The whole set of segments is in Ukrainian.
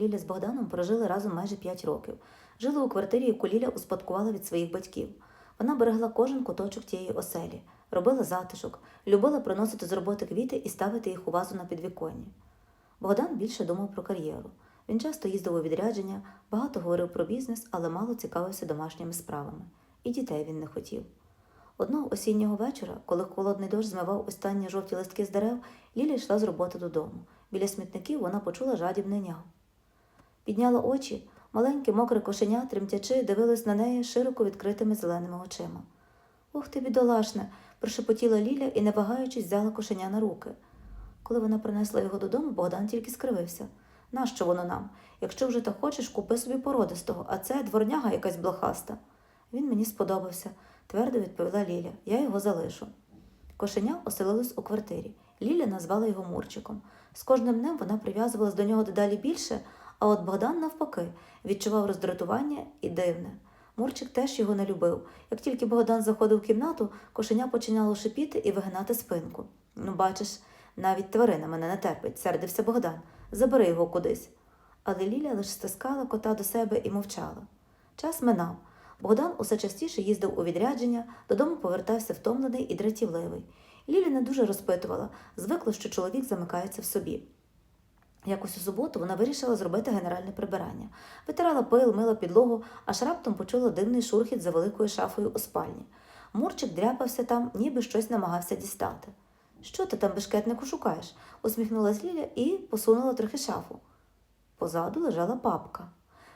Ліля з Богданом прожили разом майже 5 років. Жили у квартирі, яку Ліля успадкувала від своїх батьків. Вона берегла кожен куточок тієї оселі, робила затишок, любила приносити з роботи квіти і ставити їх у вазу на підвіконні. Богдан більше думав про кар'єру. Він часто їздив у відрядження, багато говорив про бізнес, але мало цікавився домашніми справами. І дітей він не хотів. Одного осіннього вечора, коли холодний дощ змивав останні жовті листки з дерев, Ліля йшла з роботи додому. Біля смітників вона почула жадібне няв. Підняла очі, маленьке мокре кошеня, тремтячи, дивилось на неї широко відкритими зеленими очима. Ух ти, бідолашне, прошепотіла Ліля і, не вагаючись, взяла кошеня на руки. Коли вона принесла його додому, Богдан тільки скривився. Нащо воно нам? Якщо вже так хочеш, купи собі породистого, а це дворняга якась блохаста. Він мені сподобався, твердо відповіла Ліля. Я його залишу. Кошеня оселилось у квартирі. Ліля назвала його Мурчиком. З кожним днем вона прив'язувалась до нього дедалі більше, а от Богдан, навпаки, відчував роздратування і дивне. Мурчик теж його не любив. Як тільки Богдан заходив в кімнату, кошеня починало шипіти і вигинати спинку. Ну, бачиш, навіть тварина мене не терпить, сердився Богдан. Забери його кудись. Але Ліля лише стискала кота до себе і мовчала. Час минав. Богдан усе частіше їздив у відрядження, додому повертався втомлений і дратівливий. Ліля не дуже розпитувала, звикла, що чоловік замикається в собі. Якось у суботу вона вирішила зробити генеральне прибирання. Витирала пил, мила підлогу, аж раптом почула дивний шурхіт за великою шафою у спальні. Мурчик дряпався там, ніби щось намагався дістати. Що ти там, бешкетнику, шукаєш? усміхнулась Ліля і посунула трохи шафу. Позаду лежала папка.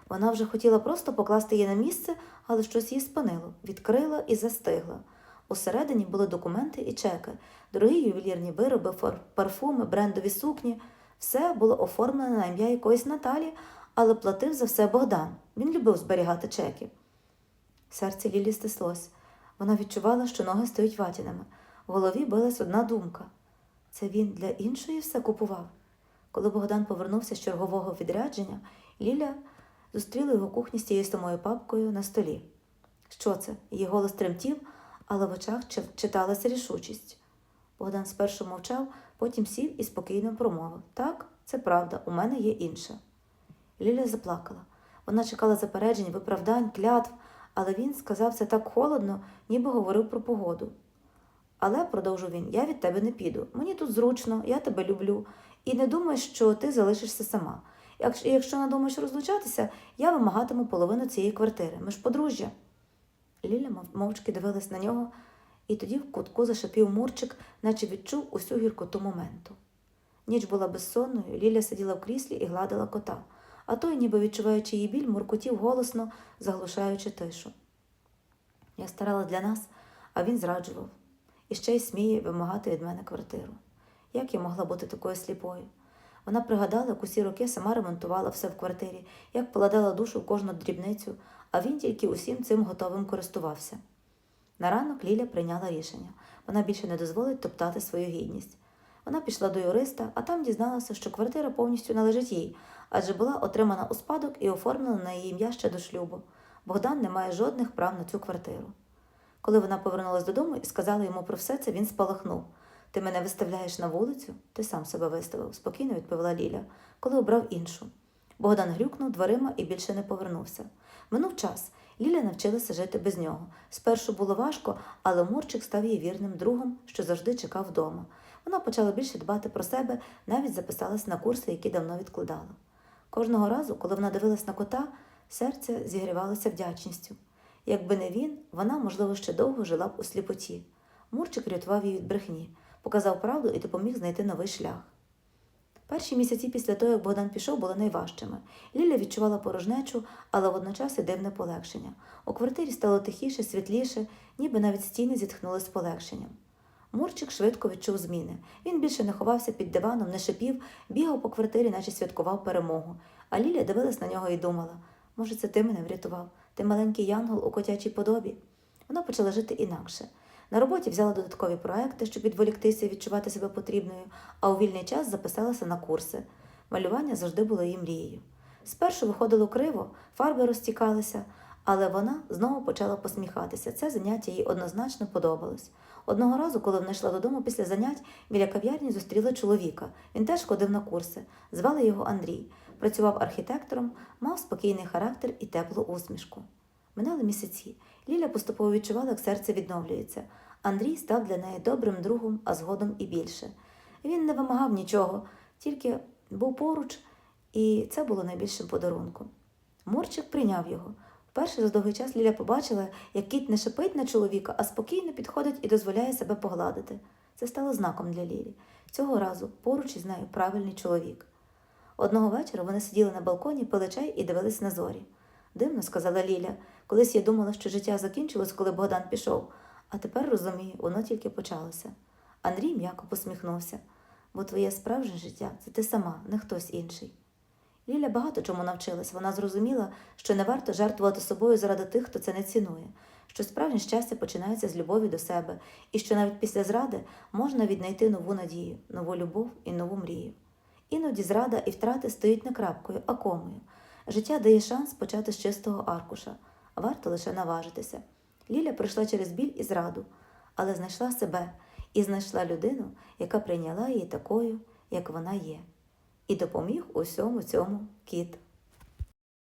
Вона вже хотіла просто покласти її на місце, але щось її спинило, відкрила і застигла. Усередині були документи і чеки, дорогі ювелірні вироби, парфуми, брендові сукні. Все було оформлено на ім'я якоїсь Наталі, але платив за все Богдан. Він любив зберігати чеки. Серце Лілі стислось. Вона відчувала, що ноги стають ватяними. В голові билась одна думка це він для іншої все купував. Коли Богдан повернувся з чергового відрядження, Ліля зустріла його кухні з тією самою папкою на столі. Що це? Її голос тремтів, але в очах читалася рішучість. Богдан спершу мовчав, потім сів і спокійно промовив Так, це правда, у мене є інше. Ліля заплакала. Вона чекала запереджень, виправдань, клятв, але він сказав це так холодно, ніби говорив про погоду. Але, продовжив він, я від тебе не піду. Мені тут зручно, я тебе люблю. І не думай, що ти залишишся сама. Якщо, якщо надумаєш розлучатися, я вимагатиму половину цієї квартири. Ми ж подружжя. Ліля мовчки дивилась на нього, і тоді в кутку зашипів Мурчик, наче відчув усю гіркоту моменту. Ніч була безсонною, Ліля сиділа в кріслі і гладила кота, а той, ніби відчуваючи її біль, муркотів голосно, заглушаючи тишу. Я старалась для нас, а він зраджував. І ще й сміє вимагати від мене квартиру. Як я могла бути такою сліпою? Вона пригадала, як усі роки сама ремонтувала все в квартирі, як поладала душу в кожну дрібницю, а він тільки усім цим готовим користувався. На ранок Ліля прийняла рішення. Вона більше не дозволить топтати свою гідність. Вона пішла до юриста, а там дізналася, що квартира повністю належить їй, адже була отримана у спадок і оформлена на її ім'я ще до шлюбу. Богдан не має жодних прав на цю квартиру. Коли вона повернулась додому і сказала йому про все це, він спалахнув. Ти мене виставляєш на вулицю? Ти сам себе виставив, спокійно відповіла Ліля, коли обрав іншу. Богдан грюкнув дверима і більше не повернувся. Минув час. Ліля навчилася жити без нього. Спершу було важко, але Мурчик став їй вірним другом, що завжди чекав вдома. Вона почала більше дбати про себе, навіть записалась на курси, які давно відкладала. Кожного разу, коли вона дивилась на кота, серце зігрівалося вдячністю. Якби не він, вона, можливо, ще довго жила б у сліпоті. Мурчик рятував її від брехні, показав правду і допоміг знайти новий шлях. Перші місяці після того, як Богдан пішов, були найважчими. Ліля відчувала порожнечу, але водночас і дивне полегшення. У квартирі стало тихіше, світліше, ніби навіть стіни зітхнули з полегшенням. Мурчик швидко відчув зміни. Він більше не ховався під диваном, не шипів, бігав по квартирі, наче святкував перемогу. А Ліля дивилась на нього і думала: може, це ти мене врятував, ти маленький янгол у котячій подобі. Вона почала жити інакше. На роботі взяла додаткові проекти, щоб відволіктися і відчувати себе потрібною, а у вільний час записалася на курси. Малювання завжди було її мрією. Спершу виходило криво, фарби розтікалися, але вона знову почала посміхатися. Це заняття їй однозначно подобалось. Одного разу, коли вона йшла додому після занять, біля кав'ярні зустріла чоловіка. Він теж ходив на курси. Звали його Андрій. працював архітектором, мав спокійний характер і теплу усмішку. Минали місяці. Ліля поступово відчувала, як серце відновлюється. Андрій став для неї добрим другом, а згодом і більше. Він не вимагав нічого, тільки був поруч, і це було найбільшим подарунком. Мурчик прийняв його. Вперше за довгий час Ліля побачила, як кіт не шипить на чоловіка, а спокійно підходить і дозволяє себе погладити. Це стало знаком для Лілі. Цього разу поруч із нею правильний чоловік. Одного вечора вони сиділи на балконі, пили чай і дивились на зорі. Дивно, сказала Ліля. Колись я думала, що життя закінчилось, коли Богдан пішов, а тепер розумію, воно тільки почалося. Андрій м'яко посміхнувся, бо твоє справжнє життя це ти сама, не хтось інший. Ліля багато чому навчилась. Вона зрозуміла, що не варто жертвувати собою заради тих, хто це не цінує, що справжнє щастя починається з любові до себе, і що навіть після зради можна віднайти нову надію, нову любов і нову мрію. Іноді зрада і втрати стоять не крапкою, а комою. Життя дає шанс почати з чистого аркуша, варто лише наважитися. Ліля пройшла через біль і зраду, але знайшла себе і знайшла людину, яка прийняла її такою, як вона є, і допоміг усьому цьому кіт.